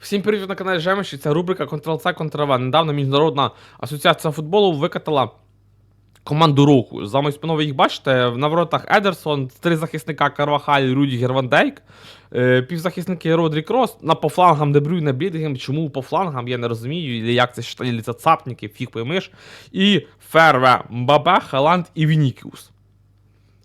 Всім привіт на каналі Жемиші. Це рубрика Ctrl-C, Ctrl-V. Недавно Міжнародна асоціація футболу викатала команду року. За моєю спиною їх бачите. На воротах Едерсон, три захисника Карвахаль, Рудігер Ван Дейк, е, півзахисники Родрі Крос, на по флангам Дебрюйне Білінгем. Чому по флангам, я не розумію, як це считали, це цапники, фіг поймиш. І Ферве, Мбабе, Халанд і Вінікіус.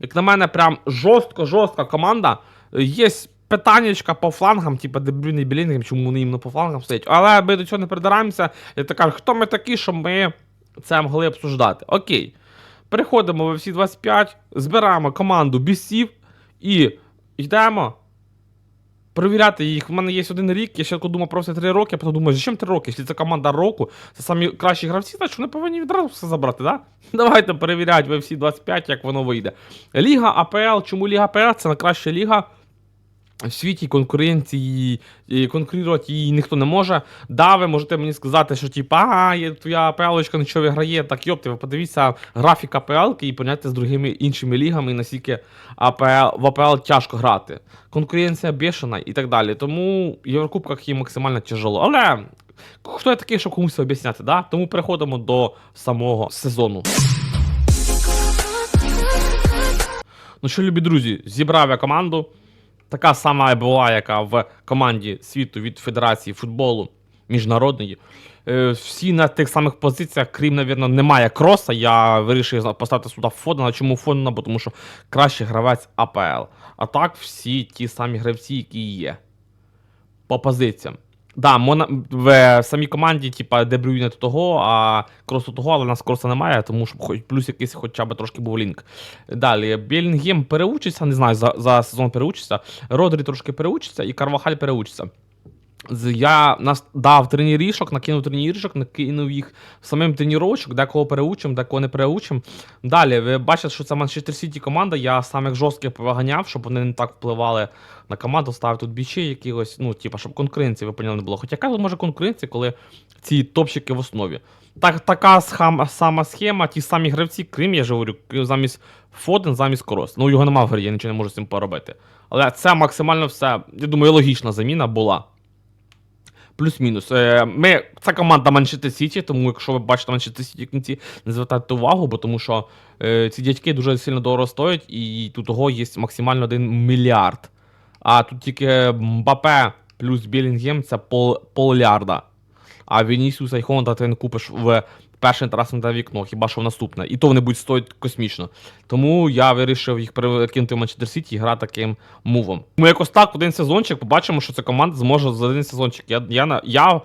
Як на мене, прям жорстко-жорстка команда. Є питаннячка по флангам, типу Дебрюйне і Білінгем, чому вони іменно по флангам стоять. Але ми до цього не придираємося. Я так кажу, хто ми такі, щоб ми це могли обсуждати. Окей. Переходимо в всі 25, збираємо команду бісів і йдемо перевіряти їх. У мене є один рік, я ще думав про все 3 роки, а потім думаю, зачем 3 роки? Якщо це команда року, це самі кращі гравці, значить вони повинні відразу все забрати, да? Давайте перевіряти в всі 25, як воно вийде. Ліга АПЛ, чому Ліга АПЛ? Це найкраща ліга. В світі конкуренції конкурувати її ніхто не може. Да, ви можете мені сказати, що типа, а, твоя АПЛ-очка нічого виграє. Так йопти, ви подивіться графік АПЛ і поняття з другими іншими лігами, наскільки АПЛ, в АПЛ тяжко грати. Конкуренція бешена і так далі. Тому в Єврокубках їм максимально тяжело. Але хто я такий, щоб комусь об'ясняти, да? Тому переходимо до самого сезону. Ну що, любі друзі, зібрав я команду. Така сама була, яка в команді світу від Федерації футболу міжнародної. Е, Всі на тих самих позиціях, крім, навірно, немає кроса. Я вирішив поставити сюди Фодена. Чому Фодена? Бо Тому що кращий гравець АПЛ. А так всі ті самі гравці, які є. По позиціям. Да, мона, в самій команді, типа, де Брюйне то того, а кросу того, але нас кроса немає, тому що хоч плюс якийсь хоча б трошки був лінк. Далі, Білінгем переучиться, не знаю, за, за сезон переучиться. Родрі трошки переучиться і Карвахаль переучиться. Я нас дав тренірішок, накинув тренірішок, накинув їх самим тренувачок, декого переучим, декого не переучим. Далі, ви бачите, що це Манчестер Сіті команда, я самих жорстких повиганяв, щоб вони не так впливали на команду, ставив тут бічі якихось, ну, типа, щоб конкуренції, ви не було. Хоча яка може конкуренція, коли ці топчики в основі. Так, така схема, сама схема, ті самі гравці, крім, я ж говорю, замість Фоден, замість Крос. Ну, його нема в грі, я нічого не можу з цим поробити. Але це максимально все, я думаю, логічна заміна була. Плюс-мінус. Е, Ми, це команда Манчестер Сіті, тому якщо ви бачите Манчестер Сіті в кінці, не звертайте увагу, бо тому що е, ці дядьки дуже сильно дорого стоять, і тут того є максимально 1 мільярд. А тут тільки Мбапе плюс Білінгем це пол, полярда. А Вінісіуса і Хонда ти не купиш в перше трасне вікно, хіба що в наступне. І то вони будуть стоїти космічно. Тому я вирішив їх перекинути в Манчестер Сіті і грати таким мувом. Ми якось так один сезончик побачимо, що ця команда зможе за один сезончик. Я, я, я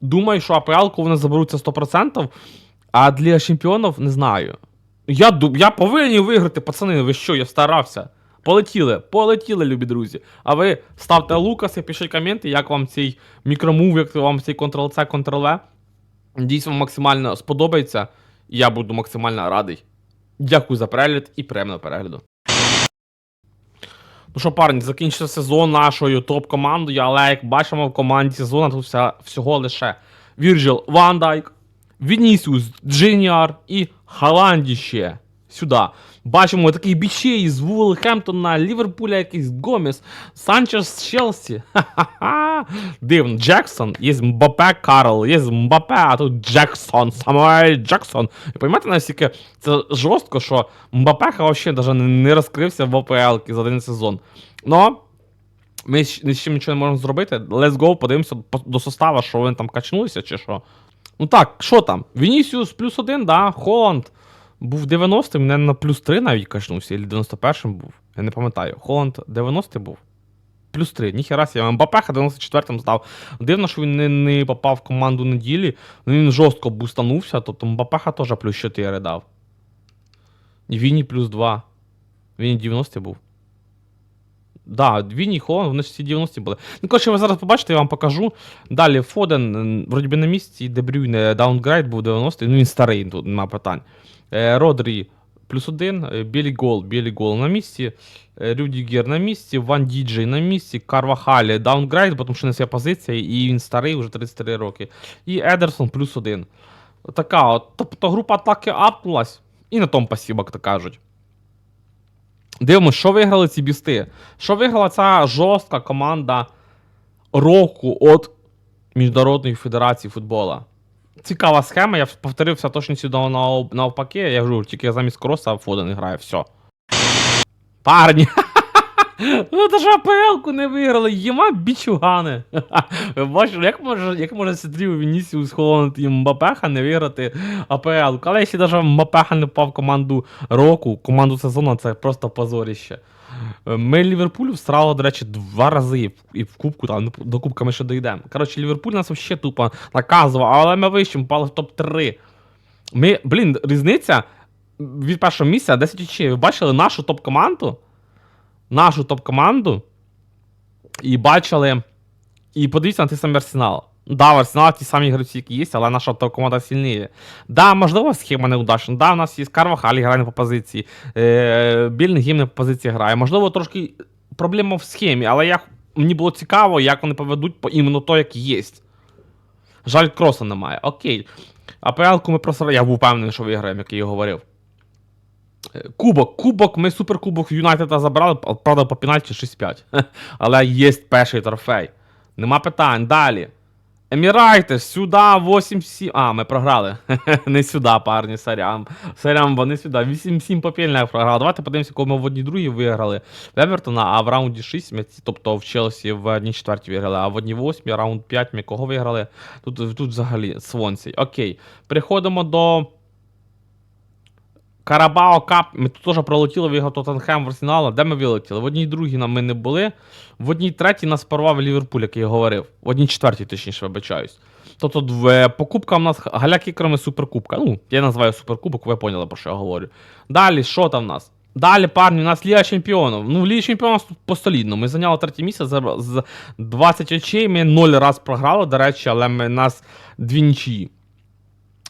думаю, що АПЛ вони заберуться 100%, а для чемпіонів не знаю. Я, я повинен виграти, пацани, ви що, я старався. Полетіли, полетіли, любі друзі. А ви ставте Лукаси, пишіть коменти, як вам цей мікромув, як вам цей Ctrl-C, Ctrl-V. Дійсно максимально сподобається. Я буду максимально радий. Дякую за перегляд і приємного перегляду. Ну що, парні, закінчився сезон нашою топ-командою, але як бачимо, в команді сезону тут вся, всього лише Вірджіл Вандайк, Вінісіус Джиніар і Халанді ще сюди. Бачимо такий бічей з Вулхемптона, Ліверпуля якийсь Гомес, Санчес з Челсі. Ха-ха-ха. Дивно, Джексон, є Мбапе Карл, є Мбапе, а тут Джексон, Самуель Джексон. І поймете, наскільки це жорстко, що Мбапеха взагалі навіть не розкрився в ОПЛ за один сезон. Но ми з чим нічого не можемо зробити. Let's go, подивимося до состава, що вони там качнулися чи що. Ну так, що там? Вінісіус плюс один, да, Холланд. Був 90-м, мене на плюс 3 навіть качнувся, або 91-м був. Я не пам'ятаю. Холланд 90-й був. Плюс 3. Ніхера себе. Мбапеха 94-м здав. Дивно, що він не, не попав в команду неділі. Ну, Він жорстко бустанувся, тобто Мбапеха теж плюс 4 дав. І Вінні плюс 2. Він 90 був. Да, Вінні, Холланд, вони ж всі 90 були. Ну, коротше, ви зараз побачите, я вам покажу. Далі Фоден, вроді би на місці, Дебрюйне даунгрейд був 90-й. ну він старий, тут нема питань. Е, Родрі плюс один, е, Білі Гол, Білі Гол на місці, е, Рюдігер на місці, Ван Діджей на місці, Карвахалі даунгрейд, тому що не своя позиція, і він старий, вже 33 роки. І Едерсон плюс один. Така от, тобто група атаки апнулась, і на тому пасібо, як то кажуть. Дивимось, що виграли ці бісти. Що виграла ця жорстка команда року от Міжнародної федерації футбола. Цікава схема, я повторився точно сюди нав- навпаки. Я кажу, тільки замість кроса Фоден грає, все. Парні! Ну ж АПЛ-ку не виграли, єма бічугани. Ви як може, як може Сідрів Вінісіус Холланд і Мбапеха не виграти АПЛ? Але якщо навіть Мбапеха не впав в команду року, команду сезону, це просто позоріще. Ми Ліверпулю всрали, до речі, два рази і в- Кубку, там до Кубка ми ще дійдемо. Коротше, Ліверпуль нас взагалі тупо наказував, але ми вище, ми впали в топ-3. Ми, блін, різниця від першого місця 10 очей. Ви бачили нашу топ-команду? Нашу топ-команду. І бачили. І подивіться на той самий арсенал. Да, в Арсенал ті самі гравці, які є, але наша топ-команда сильніє. Да, можливо, схема неудачна. Да, у нас є Карвахалі грає не по позиції. Е, Більнгім не по позиції грає. Можливо, трошки проблема в схемі, але я, мені було цікаво, як вони поведуть по іменно то, як є. Жаль, кроса немає. Окей. АПЛ-ку ми просто. Я був впевнений, що виграємо, як я і говорив. Е, Кубок. Кубок, ми суперкубок Юнайтеда забрали, правда, по пенальті 6-5. Але є перший трофей. Нема питань. Далі. Емірайтес, сюди 8-7. А, ми програли. не сюди, парні, сорян. Сорян, не сюди. 8-7 попільних програли. Давайте подивимося, кого ми в одній другій виграли. В Евертона, а в раунді 6, ми, тобто в Челсі в одній четвертій виграли, а в одній 8, раунд 5 ми кого виграли? Тут, тут взагалі Свонсі. Окей. Переходимо до. Карабао Кап, ми тут теж пролетіли, виграв Тоттенхем в Арсенал. Де ми вилетіли? В одній другій нам ми не були. В одній третій нас порвав Ліверпуль, як я говорив. В одній четвертій, точніше, вибачаюсь. Тобто в е, у нас галяки, кроме суперкубка. Ну, я називаю суперкубок, ви поняли, про що я говорю. Далі, що там в нас? Далі, парні, у нас Ліга Чемпіонів. Ну, в Лігі Чемпіонів тут постолідно. Ми зайняли третє місце з 20 очей. Ми 0 раз програли, до речі, але ми, нас дві нічиї.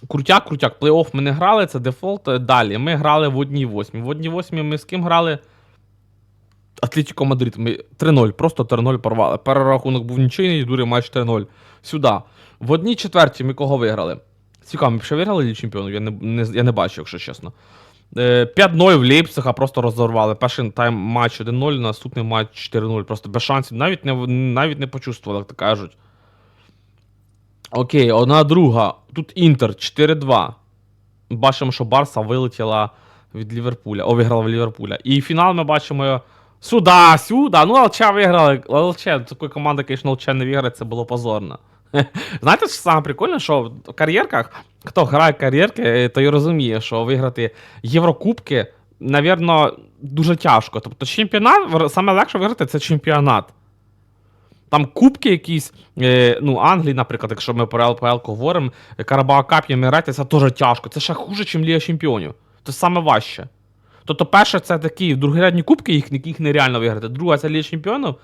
Крутяк, крутяк, плей-офф ми не грали, це дефолт. Е, Далі. Ми грали в одній восьмій. В одній восьмій ми з ким грали? Атлетіко Мадрид. Ми 3-0, просто 3-0 порвали. Перерахунок був нічийний, дурі матч 3-0. Сюди. В одній четвертій ми кого виграли? Цікаво, ми ще виграли Лігу чемпіонів? Я не, не, я не бачу, якщо чесно. Е, 5-0 в Лейпцига просто розорвали. Перший тайм матч 1-0, наступний матч 4-0. Просто без шансів. Навіть не, навіть не почувствували, як то кажуть. Окей, одна друга. Тут Інтер 4-2. Бачимо, що Барса вилетіла від Ліверпуля. О, виграла в Ліверпуля. І фінал ми бачимо. Сюда, сюда. Ну, ЛЧ виграли. ЛЧ, такої команди, звісно, ЛЧ не виграти, це було позорно. Знаєте, що саме прикольне, що в кар'єрках, хто грає кар'єрки, е, той розуміє, що виграти Єврокубки, навірно, дуже тяжко. Тобто, чемпіонат, в- саме легше виграти це чемпіонат. Там кубки якісь, е, ну, Англії, наприклад, якщо ми про ЛПЛ говоримо, Карабао Кап і це теж тяжко. Це ще хуже, ніж Ліга Чемпіонів. Це саме важче. Тобто, перше, це такі другорядні кубки, їх, яких нереально виграти. Друга це Ліга Чемпіонів.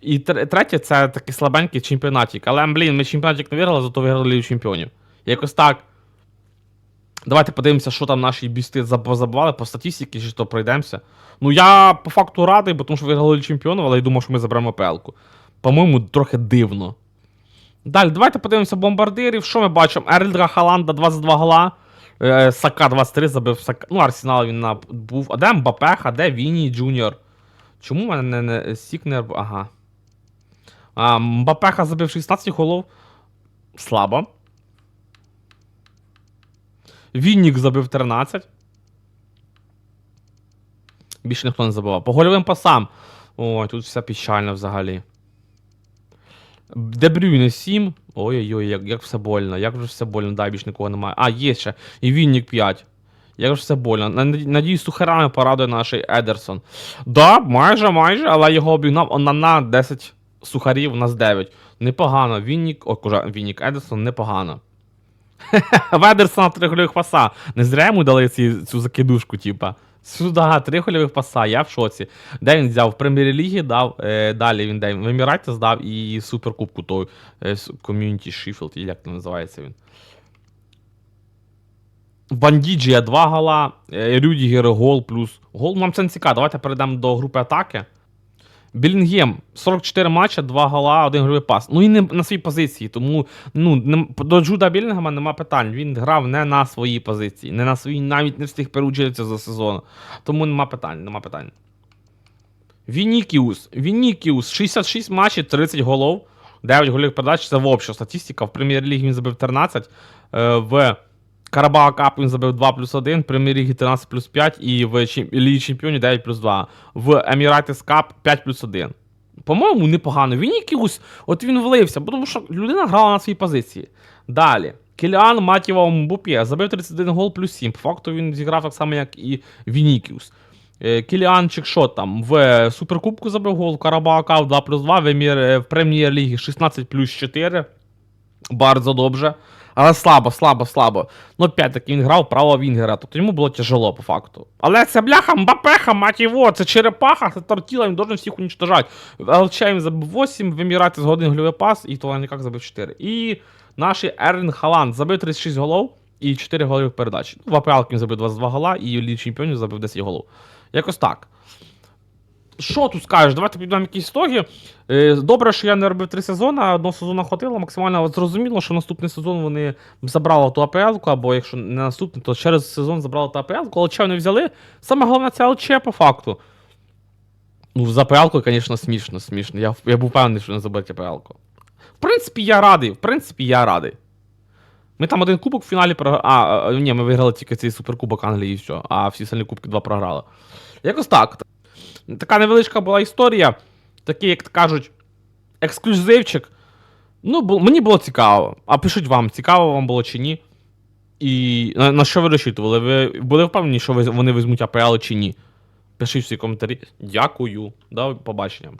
І третє, це такий слабенький чемпіонатик. Але, блін, ми чемпіонатик не виграли, зато виграли Лігу Чемпіонів. Якось так. Давайте подивимося, що там наші бісти заб- забивали по статистиці, чи то пройдемося. Ну, я по факту радий, тому що виграли Чемпіонів, але я думав, що ми заберемо ПЛ-ку. По-моєму, трохи дивно. Далі, давайте подивимося бомбардирів. Що ми бачимо? Ерльдра Халанда 22 гола. Е, Сака 23 забив Сака. Ну, Арсенал він на, був. А де Мбапеха, де Віні Джуніор? Чому в мене не, не Сікнер? Ага. А, Мбапеха забив 16 голов. Слабо. Віннік забив 13. Більше ніхто не забивав. По гольовим пасам. Ой, тут все печально взагалі. Дебрюйне 7. Ой-ой-ой, як, як все больно. Як же все больно, дай більше нікого немає. А, є ще. І Віннік 5. Як же все больно. Наді- Надіюсь, сухарами порадує наш Едерсон. Да, майже, майже, але його обігнав Онана 10 сухарів, у нас 9. Непогано. Віннік, о, кожа, Віннік Едерсон, непогано. В Едерсона три гольових паса. Не зря йому дали ці, цю закидушку, типа. Сюди, три гольових паса, я в шоці. Де він взяв? В прем'єр-лігі дав, е, далі він де? В Еміраті здав і суперкубку той е, ком'юніті Шіфілд, і як там називається він. Бандіджія 2 гола, е, Рюдігер гол плюс. Гол нам це не цікаво. Давайте перейдемо до групи атаки. Білінгем 44 матча, 2 гола, 1 гольовий пас. Ну і не на своїй позиції. Тому ну, не, до Джуда Білінгема нема питань. Він грав не на своїй позиції, не на своїй, навіть не встиг переучитися за сезон. Тому нема питань, нема питань. Вінікіус. Вінікіус 66 матчів, 30 голов. 9 голів передач це в общу статистика. В прем'єр-лігі він забив 13. е, В Карабао Кап він забив 2 плюс 1, в прем'єр-лігі 13 плюс 5 і в Лігі Чемпіонів 9 плюс 2. В Еміратис Кап 5 плюс 1. По-моєму, непогано. Він якийсь, от він влився, тому що людина грала на своїй позиції. Далі. Кіліан Матіва Мбупє забив 31 гол плюс 7. По факту він зіграв так само, як і Вінікіус. Е, Кіліан Чикшот там в Суперкубку забив гол, в Карабао Кап 2 плюс 2, в, е, в Прем'єр-лігі 16 плюс 4. Bardzo добре. Але слабо, слабо, слабо. Ну, опять-таки, він грав право Вінгера, тобто йому було тяжело по факту. Але це бляха, мбапеха, мать його, це черепаха, це тортіла, він должен всіх уничтожати. В ЛЧ він забив 8, в Еміраті згоден гольовий пас, і ніяк забив 4. І наш Ерлін Халанд забив 36 голов і 4 голових передач. Ну, в АПЛ він забив 22 гола, і в Лігі Чемпіонів забив 10 голов. Якось так. Що тут скажеш? Давайте підемо якісь стоги. Е, Добре, що я не робив три сезони, а одного сезону хватило. Максимально зрозуміло, що наступний сезон вони забрали ту АПЛ, або якщо не наступний, то через сезон забрали ту АПЛ, але чого не взяли. Саме головне це ЛЧ по факту. Ну, за АПЛ, звісно, смішно, смішно. Я, я був впевнений, що не заберуть АПЛ. В принципі, я радий. В принципі, я радий. Ми там один кубок в фіналі програли. А, ні, ми виграли тільки цей суперкубок Англії і все, а всі сильні кубки два програли. Якось так. Така невеличка була історія. Такий, як кажуть, ексклюзивчик. Ну, мені було цікаво. А пишіть вам, цікаво вам було чи ні. І на, на що ви розчитували? Ви були впевнені, що ви, вони візьмуть АПЛ чи ні? Пишіть всі коментарі. Дякую. До побачення.